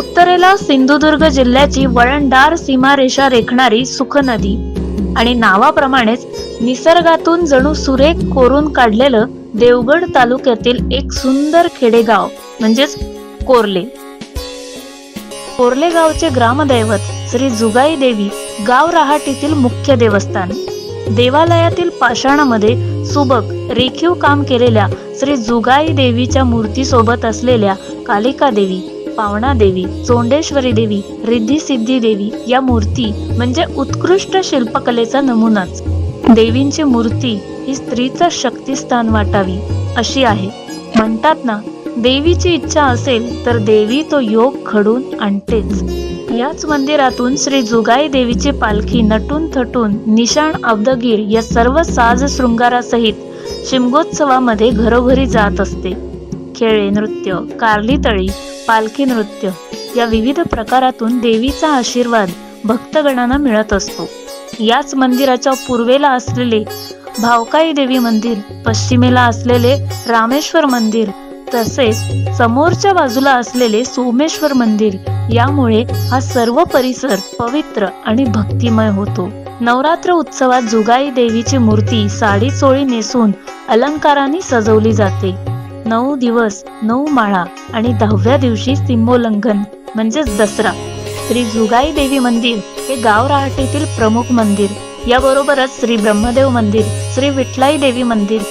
उत्तरेला सिंधुदुर्ग जिल्ह्याची वळणदार सीमारेषा रेखणारी सुख नदी. आणि नावाप्रमाणेच निसर्गातून जणू सुरेख कोरून काढलेलं देवगड तालुक्यातील एक सुंदर खेडेगाव म्हणजेच कोर्ले. कोरले गावचे ग्रामदैवत श्री जुगाई देवी गाव रहाटीतील मुख्य देवस्थान. देवालयातील पाषाणामध्ये सुबक रेखीव काम केलेल्या श्री जुगाई देवीच्या मूर्तीसोबत असलेल्या कालिका देवी. पावणा देवी चोंडेश्वरी देवी रिद्धी सिद्धी देवी या मूर्ती म्हणजे उत्कृष्ट शिल्पकलेचा नमुनाच. देवींची मूर्ती ही स्त्रीचं शक्तिस्थान वाटावी अशी आहे. म्हणतात ना देवीची इच्छा असेल तर देवी तो योग घडून आणतेच. याच मंदिरातून श्री जुगाई देवीची पालखी नटून थटून निशाण अब्दगीर या सर्व साज शृंगारासहित शिमगोत्सवामध्ये घरोघरी जात असते. खेळे नृत्य कारली तळी पालखी नृत्य. या विविध प्रकारातून देवीचा आशीर्वाद भक्तगणांना मिळत असतो. याच मंदिराच्या पूर्वेला असलेले भावकाई देवी मंदिर पश्चिमेला असलेले रामेश्वर मंदिर तसेच समोरच्या बाजूला असलेले सोमेश्वर मंदिर यामुळे हा सर्व परिसर पवित्र आणि भक्तिमय होतो. नवरात्र उत्सवात जुगाई देवीची मूर्ती साडी चोळी नेसून अलंकाराने सजवली जाते. नऊ दिवस नऊ माळा आणि दहाव्या दिवशी सिंबोल्लंघन म्हणजेच दसरा. श्री जुगाई देवी मंदिर हे गाव रहाटीतील प्रमुख मंदिर. याबरोबरच श्री ब्रह्मदेव मंदिर श्री विठलाई देवी मंदिर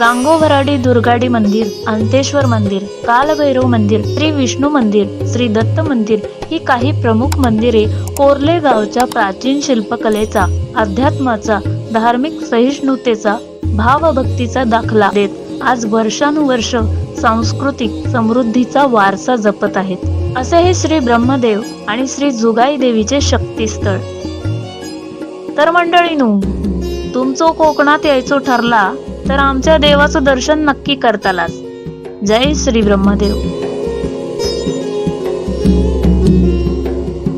गांगोभराडी दुर्गाडी मंदिर अंतेश्वर मंदिर कालभैरव मंदिर श्री विष्णू मंदिर श्री दत्त मंदिर ही काही प्रमुख मंदिरे कोर्ले गावच्या प्राचीन शिल्पकलेचा अध्यात्माचा धार्मिक सहिष्णुतेचा भावभक्तीचा दाखला देत. आज वर्षानुवर्ष सांस्कृतिक समृद्धीचा वारसा जपत आहेत. असे हे श्री ब्रह्मदेव आणि श्री जुगाई देवीचे शक्तीस्थळ. तर मंडळीनू तुमचं कोकणात यायचो ठरला तर आमच्या देवाचं दर्शन नक्की करतालाच जय श्री ब्रह्मदेव.